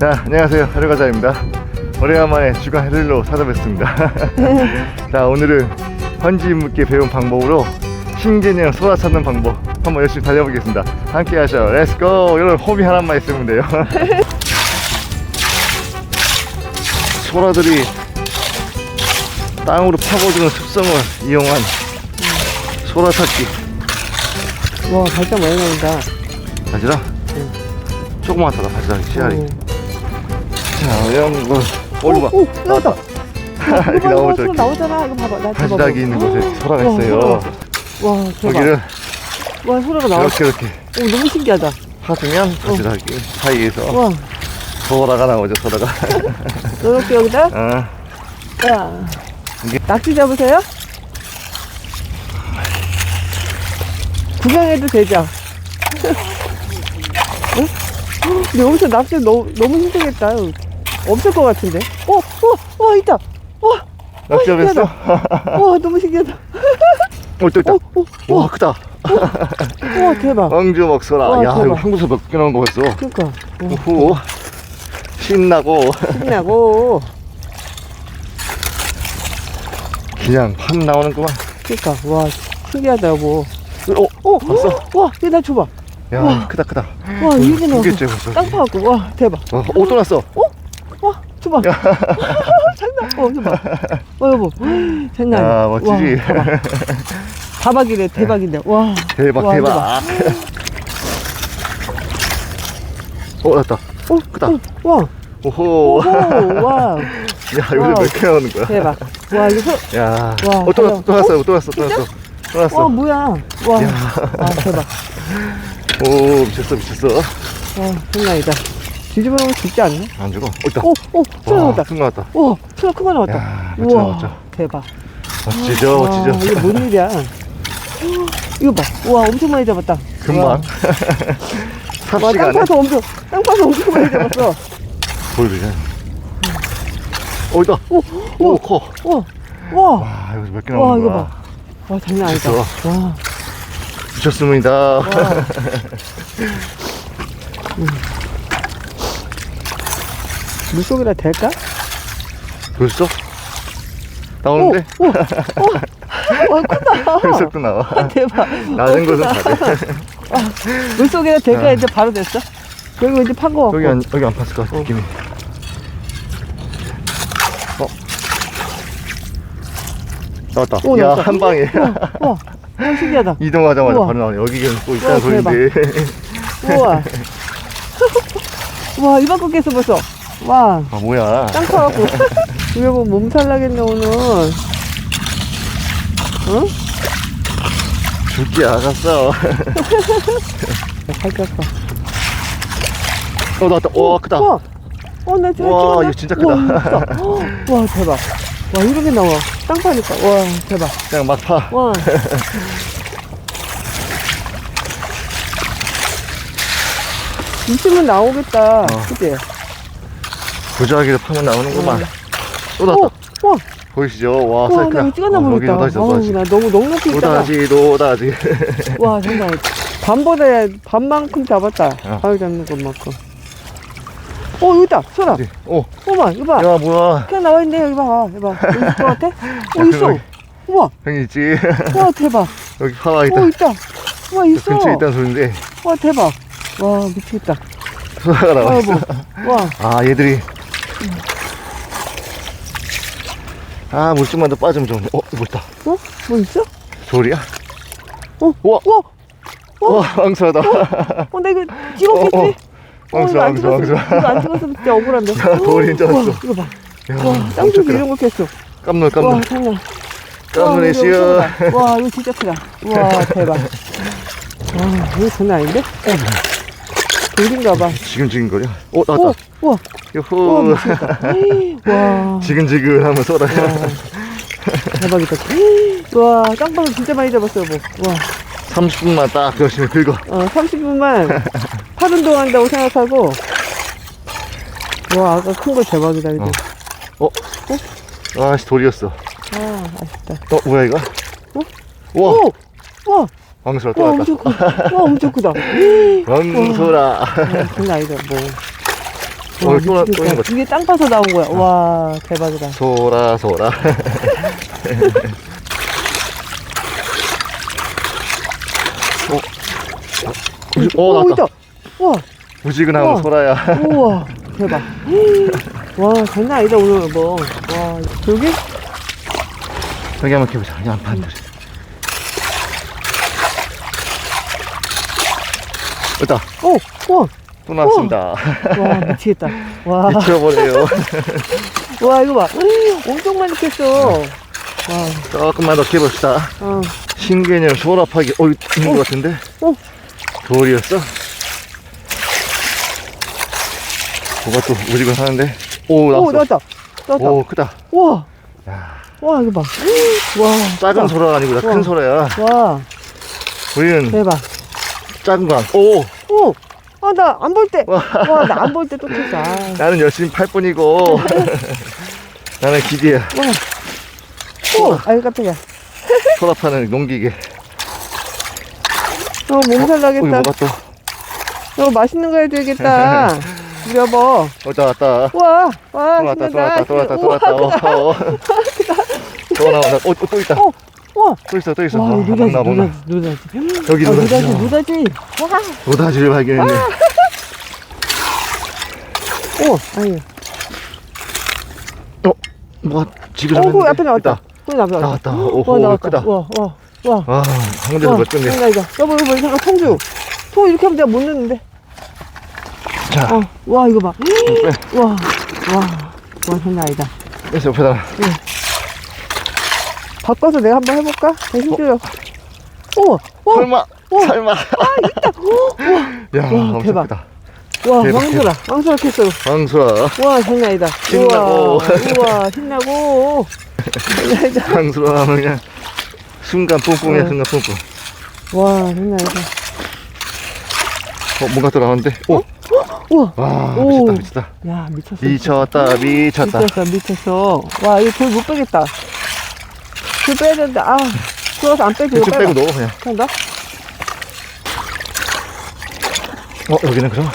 자, 안녕하세요. 하루가자입니다. 오래간만에 주간 해릴로 찾아뵙습니다. 자, 오늘은 현지 인물께 배운 방법으로 신개념 소라 찾는 방법 한번 열심히 달려보겠습니다. 함께 하셔. 렛츠고! 이런 호비 하나만 있으면 돼요. 소라들이 땅으로 파고드는 습성을 이용한 소라 찾기. 와 발전 많이 나온다. 바지락? 응. 조그맣다, 바지락, 씨알이. 오. 자, 이런 거. 올리 봐. 오, 오, 나왔다. 이렇게 나오면 저렇게. 나오잖아. 이거 봐봐. 나. 바지락이 있는 곳에 소라가 와, 있어요. 와. 여기를 와 소라가 나와. 이렇게 이렇게 오 너무 신기하다. 파주면 바지락이 사이에서 와 소라가 나오죠, 소라가. 이렇게 여기다. 아, 야. 이게- 낙지 잡으세요? 구경해도 되죠? 응? 근데 여기서 낙지 너무, 너무 힘들겠다. 없을 것 같은데. 어, 어, 와, 있다. 와, 낙지 잡았어? 와, 너무 신기하다. 어, 또 있다. 어, 어, 와, 크다. 와, 대박. 왕주 먹소라. 와, 야, 대박. 이거 한국에서 몇 개 나온 거 봤어. 그니까. 와, 오호. 신나고, 신나고. 그냥 판 나오는구만. 그니까. 와, 신기하다, 뭐. 어, 어, 봤어? 와, 얘나 줘봐. 야, 우와. 크다, 크다. 와, 이게 나와. 두개째 벌써. 땅 파갖고. 와, 대박. 어, 오, 또 났어. 와, 줘봐. 장난. 어, 줘봐. 어, 여보. 장난. 야, 아니야. 멋지지? 와, 봐봐. 다박이래, 대박인데. 와. 대박, 와, 대박. 어, 났다. 어, 크다. 어, 와. 오호. 오, 와. 야, 여기서 와우. 몇개 나오는 거야? 대박. 와, 이거 소, 야, 와, 어, 또 났어, 또 어? 났어, 또 났어, 또 났어. 또 와, 났어. 뭐야. 와. 아, 대박. 오, 미쳤어, 미쳤어. 와, 장난 아니다. 뒤집어 놓으면 죽지 않나? 안 죽어. 어, 있다. 오, 오, 와, 나왔다. 큰 나왔다. 와, 소라 큰거 나왔다. 야, 멋져, 우와, 멋져. 대박. 멋지죠, 와, 멋지죠. 이게 뭔 일이야. 이거 봐. 와, 엄청 많이 잡았다. 금방. 와, 와, 땅 삽시간에 파서 엄청, 땅 파서 엄청 많이 잡았어. 보여주자. 어, 있다. 오, 오, 오, 커. 와, 와. 와, 여기서 몇 개 와, 나오는 이거 거야. 봐. 와, 장난 아니다. 미쳤어. 와, 미쳤습니다. 와. 음. 물속이라 될까? 벌써? 나오는데? 오, 오, 오. 와, 크다. 벌써도 나와. 아, 대박. 낮은 어, 곳은. 다 돼. 물속이라 될까? 아. 이제 바로 됐어? 여기 이제 판 거 같고. 여기 안, 여기 안 팠을 것 같아, 어. 느낌이. 어? 나왔다. 오, 야, 나왔다. 한 방에. 와, 와, 와, 신기하다. 이동하자마자 우와. 바로 나오네. 여기는 또 우와, 있다는 소린데. 우와. 와, 이만큼 깼어, 벌써. 와, 아, 뭐야. 땅 파갖고. 우리 뭐 몸살 나겠네, 오늘. 응? 죽기 아갔어. 살짝 봐. 어, 나왔다. 와, 크다. 와, 어, 나 진짜 와, 찍었나? 이거 진짜 와, 크다. 이거 크다. 와, 대박. 와, 이렇게 나와. 땅 파니까. 와, 대박. 그냥 막 파. 와. 있으면 나오겠다. 어. 그치? 부자하게 파면 나오는구만. 어. 또 나왔다. 와, 와, 보이시죠? 와, 와, 사이클. 나 이거 찍었나 어, 모르겠다. 노다지. 나 너무 넉넉히 있다가. 노다지, 노다지. 와, 아니다. 반보다 반만큼 잡았다. 어. 가위 잡는 것만큼. 어, 여기 있다. 소라. 어디? 오, 어머, 이거 봐. 야, 뭐야. 그냥 나와 있네. 여기 봐. 여기 봐. 여기 있을 것 같아? 어, 있어. 우와, 형이 있지. 와, 대박. 여기 파와 있다. 어, 있다. 와, 있어. 근처에 있다는 소린데. 와, 대박. 와, 미치겠다. 소라가 나와 와, 있어. 와, 아, 얘들이. 아, 물좀만 더 빠지면 좋은데. 어, 이거 있다. 어? 뭐 있어? 돌이야? 어, 우와. 와, 와, 왕수하다. 어, 나 이거 찍었겠지? 어, 어. 어, 왕수, 이거 안 왕수, 찍었으면, 왕수. 이거 안 찍었으면 진짜 억울한데. 야, 돌인 줄 알았어. 와, 이거 봐. 야, 와, 크다. 이런 거 깼어. 깜놀, 와, 깜놀. 장난. 깜놀 와, 해시오. 이거 엄청 크다. 와, 이거 진짜 크다. 와, 대박. 와, 이거 장난 아닌데? 돌인가 봐. 지금 지금 거려. 오, 오, 나왔다. 와, 와, 요호. 미치겠다. 와, 지근지근 하면. 와, 대박이다. 와, 땅방울 진짜 많이 잡았어, 여보. 와, 30분만 딱 열심히 긁어. 어, 30분만 팔 운동한다고 생각하고. 와, 아까 큰 거 대박이다, 근데. 어? 아씨, 돌이었어. 아, 아쉽다. 어, 뭐야, 이거? 어? 우와, 오! 와, 왕수라 또 와, 왔다. 엄청 크다. 와, 엄청 크다. 왕소라. 아, 장난 아니다, 뭐. 와, 어, 또, 나- 또. 있는. 이게 땅 파서 나온 거야. 와, 대박이다. 소라, 소라. 어, 어, 오, 나왔다. 와, 무지근하고 우와. 소라야. 우와, 대박. 와, 장난 아니다, 오늘 뭐. 와, 저기? 여기 한번 해보자. 이 안판들. 있다. 오, 우와, 또 나왔습니다. 와, 미치겠다. 와, 미쳐버려요. 와, 이거 봐. 엄청 많이 캤어. 와, 조금만 더 캐봅시다. 어, 신개념 소라파기. 어, 이거 있는 어. 것 같은데? 어. 돌이었어? 뭐가 또 무지근 하는데? 오, 오, 나왔어. 나왔다. 나왔다. 오, 크다. 와, 야, 와, 이거 봐. 와, 작은. 소라가 아니고 큰 우와. 소라야. 와, 우리는 대박. 작은 거. 안- 오, 오, 아, 나 안 볼 때. 와. 와, 나안 볼 때또 캤어. 아. 나는 열심히 팔 뿐이고. 나는 기계야. 와. 오, 아유, 깜짝이야. 소라 파는 농기계. 어, 몸살 어, 나겠다. 뭐가 또. 어, 맛있는 거 해줘야겠다. 우리 여보. 어, 또 왔다. 와, 와, 또 왔다, 또 신난다. 왔다, 또 왔다, 또 우와, 왔다. 어, 어. 또 나온다. 어, 또, 또 있다. 어, 와, 또 있어, 또 있어. 와, 아, 노다지, 먹나, 먹나. 노다지, 노다지. 여기 아, 노다지. 노다지, 노다지. 와, 노다지를 발견했네. 오, 아유. 어, 뭐가 지그시 어, 그 앞에 나왔다. 그 앞에 나왔다. 와, 오호, 나왔다. 크다. 와, 와, 와. 아, 황제도 멋졌네. 장난 아니다. 여보, 여보, 이거 통주. 통 이렇게 하면 내가 못 넣는데. 자, 어, 와, 이거 봐. 빼. 와, 와, 와, 장난 아니다. 그래서 옆에다가. 바꿔서 내가 한번 해볼까? 대신 줘요. 오, 와, 설마, 와. 설마. 야, 와, 엄청 대박. 크다. 와, 대박, 왕소라, 왕소라 켰어. 황수라, 와, 장난 아니다. 신나고. 우와, 우와, 신나고. 장난 아니다. 황수라 하면 그냥 순간 뿡뿡이야, 어. 순간 뿡뿡. 와, 장난 아니다. 어, 뭔가 또 나왔는데? 오, 우와, 와, 오. 미쳤다, 미쳤다. 야, 미쳤어. 미쳤다, 미쳤다. 미쳤어, 미쳤어. 와, 이거 돌못 빼겠다. 돌 빼야 되는데, 아, 들어서 안 빼지. 이거. 빼고 넣어, 그냥. 간다? 어, 여기는 그럼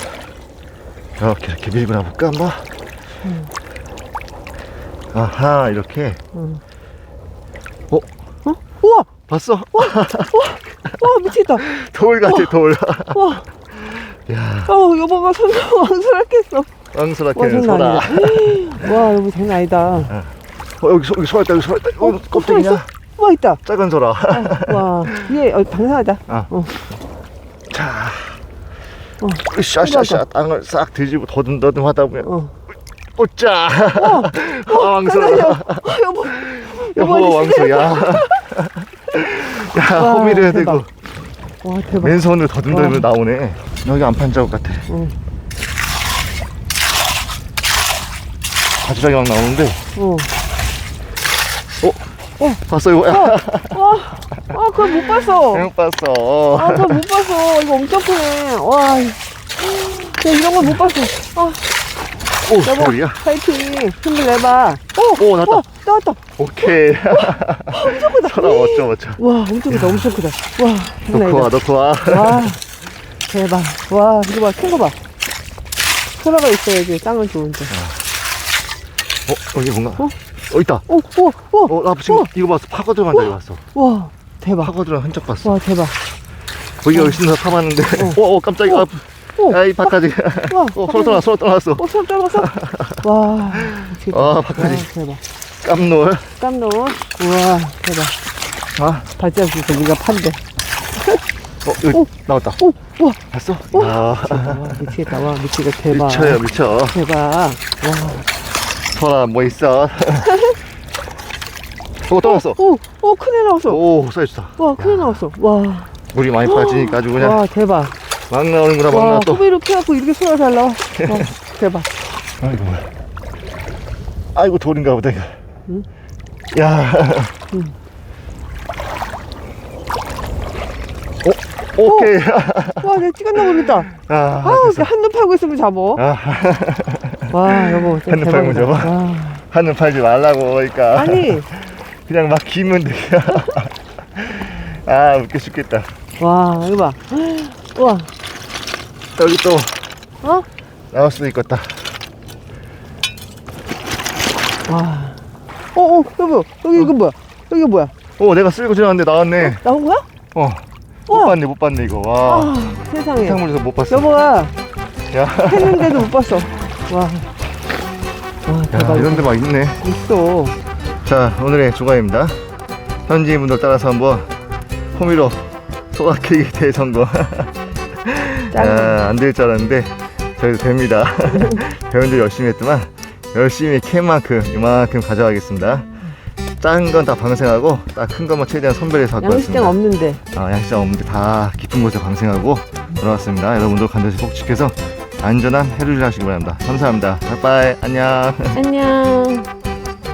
이렇게 이렇게 밀고 나볼까 한번? 아하, 이렇게. 응. 어, 어? 우와, 봤어? 와, 미치겠다. 돌 같아, 돌. 와, 야, 어, 여보가 손 캐는 장난 소라. 와, 여보 장난 아니다. 어, 여기, 소, 여기 소라 있다, 여기 소라 있다. 어, 어, 껍데기냐? 있어? 와, 있다. 작은 소라. 와, 얘, 어, 방사하다. 아. 어. 자, 어. 샤샤샤 땅을 싹 뒤집고 더듬더듬 하다 보면 어. 오짜 아, 왕소라. 어, 여보. 여보. 왕소야 야 와, 호미를 해야 대박. 되고 와, 대박. 맨손으로 더듬더듬 와. 나오네 여기 안판 자국 같아 응. 바지락이 막 나오는데 어. 봤어 이거 야 와, 아, 그걸 못 봤어. 잘못 봤어 아, 그걸 못 봤어. 이거 엄청 크네. 와, 이- 야, 이런 걸 못 봤어. 아, 오 여보, 돌이야 파이팅. 힘을 내봐. 오, 오, 나왔다. 어, 나왔다. 오케이 엄청 크다. 소라 멋져 멋져 와, 엄청 크다, 엄청 크다. 와, 장난 넣고 와 아니다. 넣고 와 와, 대박. 와, 이거 봐, 큰 거 봐. 소라가 있어야지 땅은 좋은데. 어 여기 뭔가 어? 어 있다 오, 오, 오, 어 나 지금 어. 이거 봤어 파고 들어간다 이거 봤어 와, 대박. 파고 들어간 흔적 봤어 와, 대박. 거기 열심히 서 파봤는데 어. 오, 오 깜짝이야 어. 오, 야이 바까지 와, 어 서로 떠나 서로 떠났어 어, 손 떨었어? 와, 미치겠다. 아, 바깥이. 와, 대박. 깜놀 깜놀. 우와, 대박. 아 발자국 있어, 네가 판대. 어, 여기 오. 나왔다 오, 우와, 봤어? 야 와, 미치겠다. 와, 미치겠다. 대박. 미쳐요 미쳐 대박. 와, 소라 뭐 있어 오 떠났어 오, 오, 큰애 나왔어. 오 사이즈다 와, 큰애 나왔어. 와, 물이 많이 빠지니까 아주 그냥 와, 대박. 막 나오는구나 막 와, 나와 또 소비로 키워갖고 이렇게 소라 잘 나와. 와, 대박. 아이고 뭐야 아이고 돌인가 보다 이거 응? 야 응. 오, 오케이 와, 내가 찍었나 모르겠다. 아, 아우. 한눈 팔고 있으면 잡어. 아, 와, 여보, 진짜 한눈 팔고 대박이다. 와. 한눈 팔지 말라고 그러니까 아니, 그냥 막 기면 돼. 아 웃겨 죽겠다. 와, 이거 봐. 와, 여기 또 어? 나올 수도 있겠다. 와. 어, 어, 여보, 여기 이거 뭐야? 여기 뭐야? 오 내가 쓸고 지나갔는데 나왔네 나온 거야? 어 못 우와. 봤네 못 봤네 이거 와 아, 세상에. 해산물에서 못 봤어 여보가 야, 했는데도 못 봤어. 와. 와, 야 대박. 이런 데 막 있네 있어. 자 오늘의 조가입니다 현지인 분들 따라서 한번 호미로 소라케이크 대성공 짠. 안될 줄 알았는데 저희도 됩니다 배우들 열심히 했지만 열심히 캔 만큼 이만큼 가져가겠습니다 작은 건 다 방생하고 딱 큰 것만 최대한 선별해서 갖고 왔습니다 양식장 없는데. 아, 양식장 없는데 다 깊은 곳에 방생하고 돌아왔습니다 여러분들 관대시 꼭 지켜서 안전한 해루질 하시기 바랍니다. 감사합니다. 빠이빠이. 안녕. 안녕.